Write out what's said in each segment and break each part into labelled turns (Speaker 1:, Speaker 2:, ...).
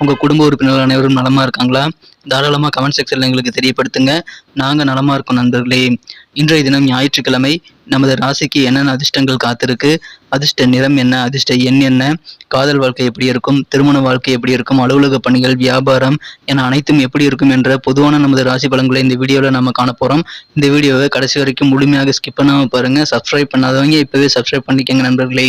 Speaker 1: உங்கள் குடும்ப உறுப்பினர்கள் அனைவரும் நலமாக இருக்காங்களா? தாராளமாக கமெண்ட் செக்ஷனில் எங்களுக்கு தெரியப்படுத்துங்க. நாங்கள் நலமாக இருக்கோம் நண்பர்களே. இன்றைய தினம் ஞாயிற்றுக்கிழமை நமது ராசிக்கு என்னென்ன அதிர்ஷ்டங்கள் காத்திருக்கு? அதிர்ஷ்ட நிறம் என்ன? அதிர்ஷ்ட எண் என்ன? காதல் வாழ்க்கை எப்படி இருக்கும்? திருமண வாழ்க்கை எப்படி இருக்கும்? அலுவலக பணிகள் வியாபாரம் என அனைத்தும் எப்படி இருக்கும் என்ற பொதுவான நமது ராசி பலன்களை இந்த வீடியோவில் நம்ம காண போகிறோம் இந்த வீடியோவை கடைசி வரைக்கும் முழுமையாக ஸ்கிப் பண்ணாமல் பாருங்கள் சப்ஸ்கிரைப் பண்ணாதவங்க இப்போவே சப்ஸ்கிரைப் பண்ணிக்கங்க நண்பர்களே.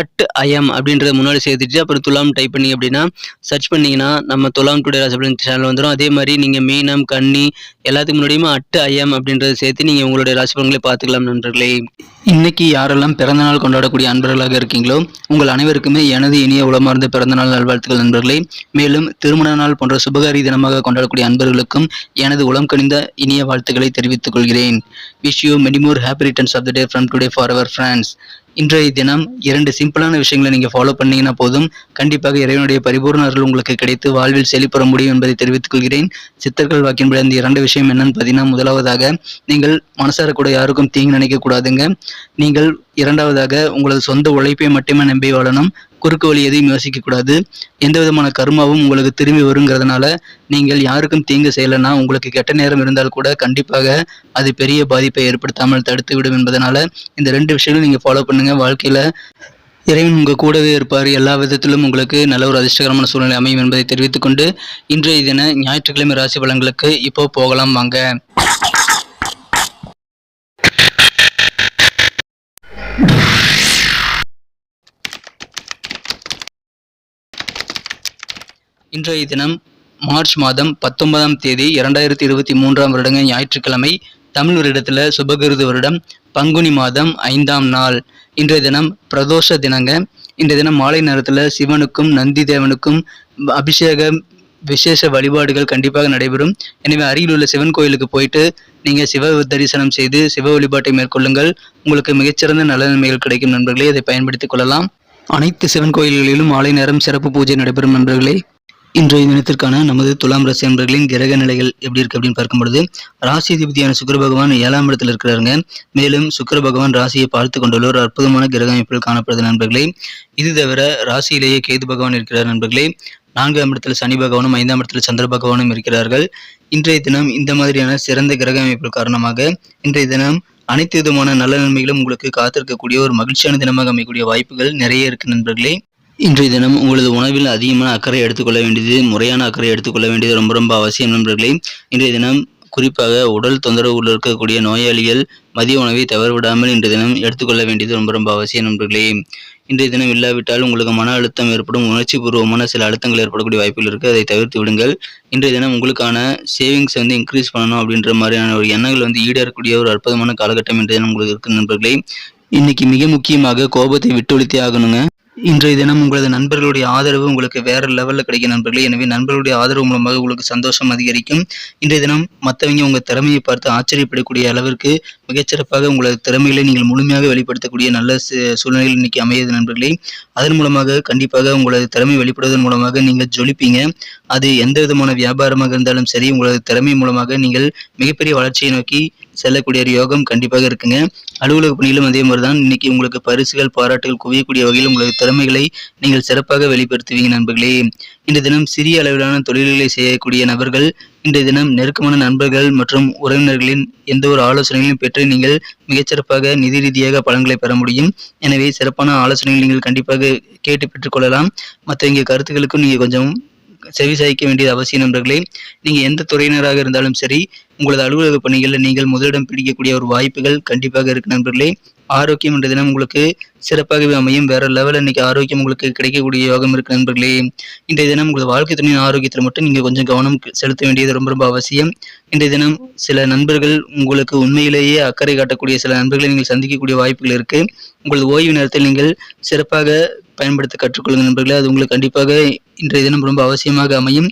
Speaker 1: அட் ஐஎம் அப்படின்றத முன்னாடி சேர்த்துட்டு அப்புறம் துலாம் டைப் பண்ணி அப்படின்னா சர்ச் பண்ணிங்கன்னா நம்ம துலாம் டுடே ராசிபலன் சேனல் வந்துடும் அதே மாதிரி நீங்கள் மீனம் கன்னி எல்லாத்துக்கு முன்னாடியுமே அட் ஐஎம் அப்படின்றத சேர்த்து நீங்கள் உங்களுடைய ராசி பலன்களை பார்த்துக்கலாம் நண்பர்களே. இன்னைக்கு யாரெல்லாம் பிறந்தநாள் கொண்டாடக்கூடிய அன்பர்களாக இருக்கீங்களோ உங்கள் அனைவருக்குமே எனது இனிய உளமார்ந்த பிறந்தநாள் நல்வாழ்த்துக்கள் நண்பர்களே. மேலும் திருமண நாள் போன்ற சுபகாரி தினமாக கொண்டாடக்கூடிய அன்பர்களுக்கும் எனது உளம் கணிந்த இனிய வாழ்த்துக்களை தெரிவித்துக் கொள்கிறேன். Wish you many more happy returns of the day from today for our friends இன்றைய தினம் இரண்டு சிம்பிளான விஷயங்களை நீங்கள் ஃபாலோ பண்ணீங்கன்னா போதும். கண்டிப்பாக இறைவனுடைய பரிபூர்ண அருள் உங்களுக்கு கிடைத்து வாழ்வில் செழிப்புற முடியும் என்பதை தெரிவித்துக் கொள்கிறேன். சித்தர்கள் வாக்கின்படி அந்த இரண்டு விஷயம் என்னன்னு பார்த்தீங்கன்னா முதலாவதாக நீங்கள் மனசார கூட யாருக்கும் தீங்கு நினைக்க கூடாதுங்க. நீங்கள் இரண்டாவதாக உங்களது சொந்த உழைப்பை மட்டுமே நம்பி வாழணும். குறுக்கு வழி எதையும் யோசிக்க கூடாது எந்த விதமான கர்மாவும் உங்களுக்கு திரும்பி வருங்கிறதுனால நீங்கள் யாருக்கும் தீங்கு செய்யலைன்னா உங்களுக்கு கெட்ட நேரம் இருந்தால் கூட கண்டிப்பாக அது பெரிய பாதிப்பை ஏற்படுத்தாமல் தடுத்து விடும் என்பதனால இந்த ரெண்டு விஷயங்களும் நீங்கள் ஃபாலோ பண்ணுங்க. வாழ்க்கையில் இறைவன் உங்கள் கூடவே இருப்பார். எல்லா விதத்திலும் உங்களுக்கு நல்ல ஒரு அதிர்ஷ்டகரமான சூழ்நிலை அமையும் என்பதை தெரிவித்துக்கொண்டு இன்றைய தின ஞாயிற்றுக்கிழமை ராசி பலன்களுக்கு இப்போ போகலாம் வாங்க. இன்றைய தினம் மார்ச் மாதம் பத்தொன்பதாம் தேதி இரண்டாயிரத்தி இருபத்தி மூன்றாம் வருடங்க ஞாயிற்றுக்கிழமை தமிழ் வருடத்தில் சுபகிருது வருடம் பங்குனி மாதம் ஐந்தாம் நாள். இன்றைய தினம் பிரதோஷ தினங்க. இன்றைய தினம் மாலை நேரத்தில் சிவனுக்கும் நந்தி தேவனுக்கும் அபிஷேக விசேஷ வழிபாடுகள் கண்டிப்பாக நடைபெறும். எனவே அருகில் உள்ள சிவன் கோயிலுக்கு போயிட்டு நீங்கள் சிவ தரிசனம் செய்து சிவ வழிபாட்டை மேற்கொள்ளுங்கள். உங்களுக்கு மிகச்சிறந்த நல்ல நன்மைகள் கிடைக்கும் நண்பர்களே அதை பயன்படுத்திக் கொள்ளலாம். அனைத்து சிவன் கோயில்களிலும் மாலை நேரம் சிறப்பு பூஜை நடைபெறும் நண்பர்களே. இன்றைய தினத்திற்கான நமது துலாம் ராசி அன்பர்களின் கிரக நிலைகள் எப்படி இருக்கு அப்படின்னு பார்க்கும்பொழுது ராசி அதிபதியான சுக்கிர பகவான் ஏழாம் இடத்தில் இருக்கிறாருங்க. மேலும் சுக்கிர பகவான் ராசியை பார்த்து கொண்டுள்ள ஒரு அற்புதமான கிரக அமைப்பில் காணப்படுது நண்பர்களே. இது தவிர ராசியிலேயே கேது பகவான் இருக்கிறார் நண்பர்களே. நான்காம் இடத்துல சனி பகவானும் ஐந்தாம் இடத்துல சந்திர பகவானும் இருக்கிறார்கள். இன்றைய தினம் இந்த மாதிரியான சிறந்த கிரக அமைப்பு காரணமாக இன்றைய தினம் அனைத்து விதமான நல்ல நன்மைகளும் உங்களுக்கு காத்திருக்கக்கூடிய ஒரு மகிழ்ச்சியான தினமாக அமையக்கூடிய வாய்ப்புகள் நிறைய இருக்கு நண்பர்களே. இன்றைய தினம் உங்களது உணவில் அதிகமான அக்கறை எடுத்துக்கொள்ள வேண்டியது முறையான அக்கறை எடுத்துக்கொள்ள வேண்டியது ரொம்ப ரொம்ப அவசியம் நண்பர்களே. இன்றைய தினம் குறிப்பாக உடல் தொந்தரவுகள் இருக்கக்கூடிய நோயாளிகள் மதிய உணவை தவறவிடாமல் இன்றைய தினம் எடுத்துக்கொள்ள வேண்டியது ரொம்ப ரொம்ப அவசியம் நண்பர்களே. இன்றைய தினம் இல்லாவிட்டால் உங்களுக்கு மன அழுத்தம் ஏற்படும் உணர்ச்சி பூர்வமான சில அழுத்தங்கள் ஏற்படக்கூடிய வாய்ப்புகள் இருக்குது அதை தவிர்த்து விடுங்கள். இன்றைய தினம் உங்களுக்கான சேவிங்ஸ் வந்து இன்க்ரீஸ் பண்ணணும் அப்படின்ற மாதிரியான ஒரு எண்ணங்கள் வந்து ஈடேறக்கூடிய ஒரு அற்புதமான காலகட்டம் இன்றைய தினம் உங்களுக்கு இருக்கு நண்பர்களே. இன்னைக்கு மிக முக்கியமாக கோபத்தை விட்டொழித்தே ஆகணுங்க. இன்றைய தினம் உங்களது நண்பர்களுடைய ஆதரவு உங்களுக்கு வேற லெவலில் கிடைக்கும் நண்பர்களே. எனவே நண்பர்களுடைய ஆதரவு மூலமாக உங்களுக்கு சந்தோஷம் அதிகரிக்கும். இன்றைய தினம் மற்றவங்க உங்கள் திறமையை பார்த்து ஆச்சரியப்படக்கூடிய அளவிற்கு மிகச்சிறப்பாக உங்களது திறமைகளை நீங்கள் முழுமையாக வெளிப்படுத்தக்கூடிய நல்ல சூழ்நிலையில் இன்னைக்கு அமையுது நண்பர்களே. அதன் மூலமாக கண்டிப்பாக உங்களது திறமை வெளிப்படுவதன் மூலமாக நீங்கள் ஜொலிப்பீங்க. அது எந்த விதமான வியாபாரமாக இருந்தாலும் சரி உங்களது திறமை மூலமாக நீங்கள் மிகப்பெரிய வளர்ச்சியை நோக்கி செல்லக்கூடிய ஒரு யோகம் கண்டிப்பாக இருக்குங்க. அலுவலக பணியிலும் அதே மாதிரி தான் இன்னைக்கு உங்களுக்கு பரிசுகள் பாராட்டுகள் குவியக்கூடிய வகையில் உங்களது திறமைகளை நீங்கள் சிறப்பாக வெளிப்படுத்துவீங்க நண்பர்களே. இன்று தினம் சிறிய அளவிலான தொழில்களை செய்யக்கூடிய நபர்கள் இன்றைய தினம் நெருக்கமான நண்பர்கள் மற்றும் உறவினர்களின் எந்த ஒரு ஆலோசனைகளையும் பெற்று நீங்கள் மிகச்சிறப்பாக நிதி ரீதியாக பலன்களை பெற முடியும். எனவே சிறப்பான ஆலோசனைகள் நீங்கள் கண்டிப்பாக கேட்டு பெற்றுக்கொள்ளலாம் மற்ற இங்கே கருத்துக்களுக்கும் நீங்கள் கொஞ்சம் செவி சாய்க்க வேண்டியது அவசியம் நண்பர்களே. நீங்கள் எந்த துறையினராக இருந்தாலும் சரி உங்களது அலுவலக பணிகளில் நீங்கள் முதலிடம் பிடிக்கக்கூடிய ஒரு வாய்ப்புகள் கண்டிப்பாக இருக்கு நண்பர்களே. ஆரோக்கியம் என்ற தினம் உங்களுக்கு சிறப்பாகவே அமையும். வேற லெவல் இன்னைக்கு ஆரோக்கியம் உங்களுக்கு கிடைக்கக்கூடிய யோகம் இருக்கு நண்பர்களே. இன்றைய தினம் உங்களது வாழ்க்கை துணையின் ஆரோக்கியத்தில் மட்டும் நீங்க கொஞ்சம் கவனம் செலுத்த வேண்டியது ரொம்ப ரொம்ப அவசியம். இன்றைய தினம் சில நண்பர்கள் உங்களுக்கு உண்மையிலேயே அக்கறை காட்டக்கூடிய சில நண்பர்களை நீங்கள் சந்திக்கக்கூடிய வாய்ப்புகள் இருக்கு. உங்களது ஓய்வு நேரத்தில் நீங்கள் சிறப்பாக பயன்படுத்த கற்றுக்கொள்ளுங்கள் நண்பர்களே. அது உங்களுக்கு கண்டிப்பாக இன்றைய தினம் ரொம்ப அவசியமாக அமையும்.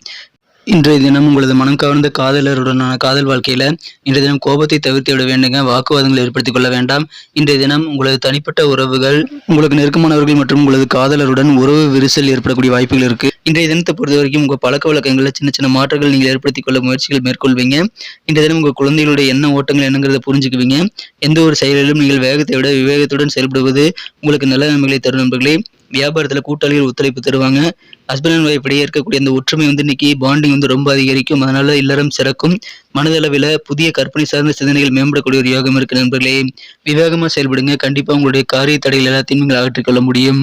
Speaker 1: இன்றைய தினம் உங்களது மனம் கவர்ந்த காதலருடனான காதல் வாழ்க்கையில இன்றைய தினம் கோபத்தை தவிர்த்து விட வேண்டுங்க வாக்குவாதங்களை ஏற்படுத்திக் கொள்ள வேண்டாம். இன்றைய தினம் உங்களது தனிப்பட்ட உறவுகள் உங்களுக்கு நெருக்கமானவர்கள் மற்றும் உங்களது காதலருடன் உறவு விரிசல் ஏற்படக்கூடிய வாய்ப்புகள் இருக்கு. இன்றைய தினத்தை பொறுத்த வரைக்கும் உங்க பழக்க வழக்கங்களில் சின்ன சின்ன மாற்றங்கள் நீங்கள் ஏற்படுத்திக் கொள்ள முயற்சிகள் மேற்கொள்வீங்க. இன்றைய தினம் உங்க குழந்தைகளுடைய என்ன ஓட்டங்கள் என்னங்கிறத புரிஞ்சுக்குவீங்க. எந்த ஒரு செயலிலும் நீங்கள் வேகத்தை விட விவேகத்துடன் செயல்படுவது உங்களுக்கு நல்ல நன்மைகளை தரும் நண்பர்களே. வியாபாரத்துல கூட்டாளிகள் ஒத்துழைப்பு தருவாங்க. ஹஸ்பண்ட் அண்ட் ஒய்ஃப் இடையே இருக்கக்கூடிய அந்த ஒற்றுமை வந்து இன்னைக்கு பாண்டிங் வந்து ரொம்ப அதிகரிக்கும். அதனால இல்லறம் சிறக்கும். மனதளவில் புதிய கற்பனை சார்ந்த சிந்தனைகள் மேம்படக்கூடிய ஒரு யோகம் இருக்கு நண்பர்களே. விவேகமா செயல்படுங்க. கண்டிப்பா உங்களுடைய காரிய தடைகள் எல்லாத்தையும் நீங்கள் அகற்றிக்கொள்ள முடியும்.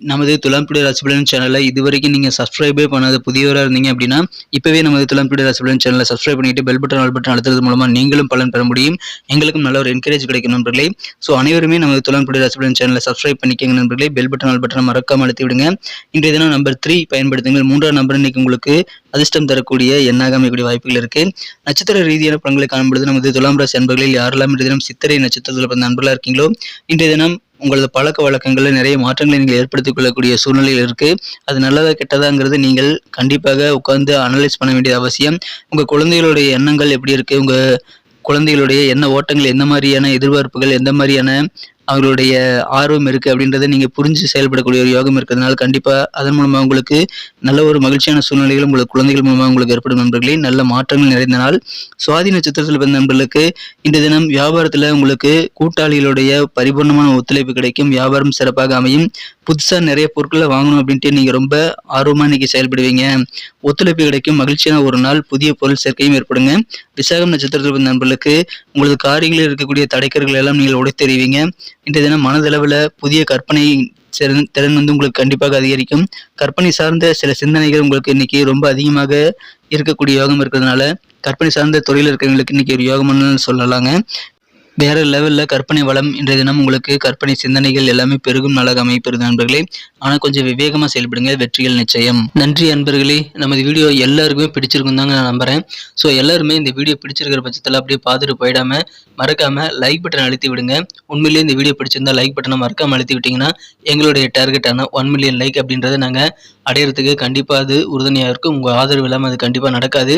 Speaker 1: நமது துலாம்புடி ராசிபலன் சேனலை இதுவரைக்கும் நீங்கள் சப்ஸ்கிரைபே பண்ணாத புதியவராக இருந்தீங்க அப்படின்னா இப்போவே நமது துலாம்புடி ராசிபலன் சேனலை சப்ஸ்கிரைப் பண்ணிட்டு பெல் பட்டன் ஆல் பட்டன் அழுத்துறது மூலமாக நீங்களும் பலன் பெற முடியும். எங்களுக்கும் நல்ல ஒரு என்கரேஜ் கிடைக்கும் நண்பர்களே. ஸோ அனைவருமே நமது துலாம்புடி ராசிபலன் சேனலை சப்ஸ்கிரைப் பண்ணிக்கங்க நண்பர்களே. பெல் பட்டன் ஆல் பட்டன் மறக்காமல் அழுத்தி விடுங்க. இன்றைய தினம் நம்பர் த்ரீ பயன்படுத்துங்கள். மூன்றாம் நம்பர் இன்னைக்கு உங்களுக்கு அதிர்ஷ்டம் தரக்கூடிய எண்ணாக அமையக்கூடிய வாய்ப்புகள் இருக்கு. நட்சத்திர ரீதியான படங்களை காணும்பொழுது நமது துலாம் ராசி அன்பர்களில் யாரெல்லாம் இன்றைய தினம் சித்திரை நட்சத்திரத்தில் பிறந்த நண்பர்களாக இருக்கீங்களோ இன்றைய தினம் உங்களது பழக்க வழக்கங்களில் நிறைய மாற்றங்களை நீங்கள் ஏற்படுத்திக் கொள்ளக்கூடிய சூழ்நிலையில் இருக்கு. அது நல்லதா கெட்டதாங்கிறது நீங்கள் கண்டிப்பாக உட்கார்ந்து அனலைஸ் பண்ண வேண்டியது அவசியம். உங்க குழந்தைகளுடைய எண்ணங்கள் எப்படி இருக்கு? உங்க குழந்தைகளுடைய எண்ண ஓட்டங்கள் எந்த மாதிரியான எதிர்பார்ப்புகள் எந்த மாதிரியான அவர்களுடைய ஆர்வம் இருக்கு அப்படின்றத நீங்க புரிஞ்சு செயல்படக்கூடிய ஒரு யோகம் இருக்கிறதுனால கண்டிப்பா அதன் மூலமா உங்களுக்கு நல்ல ஒரு மகிழ்ச்சியான சூழ்நிலைகள் உங்களுக்கு குழந்தைகள் மூலமா உங்களுக்கு ஏற்படும் நண்பர்களே. நல்ல மாற்றங்கள் நிறைந்த நாள். சுவாதி நட்சத்திரத்தில் பிறந்த நண்பர்களுக்கு இந்த தினம் வியாபாரத்துல உங்களுக்கு கூட்டாளிகளுடைய பரிபூர்ணமான ஒத்துழைப்பு கிடைக்கும். வியாபாரம் சிறப்பாக அமையும். புதுசா நிறைய பொருட்களை வாங்கணும் அப்படின்ட்டு நீங்க ரொம்ப ஆர்வமா இன்னைக்கு செயல்படுவீங்க. ஒத்துழைப்பு கிடைக்கும். மகிழ்ச்சியான ஒரு நாள். புதிய பொருள் சேர்க்கையும் ஏற்படுங்க. விசாகம் நட்சத்திரத்தில் பிறந்த நண்பர்களுக்கு உங்களது காரியங்களில் இருக்கக்கூடிய தடைக்கர்கள் எல்லாம் நீங்கள் உடைத்தெறிவீங்க. இன்றைய தினம் மனதளவில் புதிய கற்பனை திறன் திறன் வந்து உங்களுக்கு கண்டிப்பாக அதிகரிக்கும். கற்பனை சார்ந்த சில சிந்தனைகள் உங்களுக்கு இன்னைக்கு ரொம்ப அதிகமாக இருக்கக்கூடிய யோகம் இருக்கிறதுனால கற்பனை சார்ந்த துறையில் இருக்கிறவங்களுக்கு இன்னைக்கு ஒரு யோகம்னு சொல்லலாங்க. வேறு லெவலில் கற்பனை வளம் இன்றைய தினம் உங்களுக்கு கற்பனை சிந்தனைகள் எல்லாமே பெருகும் நாளாக அமைப்பெறுது நண்பர்களே. ஆனால் கொஞ்சம் விவேகமாக செயல்படுங்க வெற்றிகள் நிச்சயம். நன்றி அன்பர்களே. நமது வீடியோ எல்லாருக்குமே பிடிச்சிருக்கும் தாங்க நான் நம்புறேன். ஸோ எல்லாருமே இந்த வீடியோ பிடிச்சிருக்கிற பட்சத்தில் அப்படியே பார்த்துட்டு போயிடாமல் மறக்காம லைக் பட்டன் அழுத்தி விடுங்க. உண்மையிலேயே இந்த வீடியோ பிடிச்சிருந்தா லைக் பட்டனை மறக்காமல் அழுத்தி விட்டிங்கன்னா எங்களுடைய டார்கெட்டான ஒன் மில்லியன் லைக் அப்படின்றத நாங்கள் அடையிறதுக்கு கண்டிப்பாக அது உறுதுணையாக இருக்கும். உங்கள் ஆதரவு இல்லாமல் அது கண்டிப்பாக நடக்காது.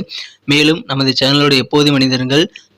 Speaker 1: மேலும் நமது சேனலோட எப்போது மனிதர்கள்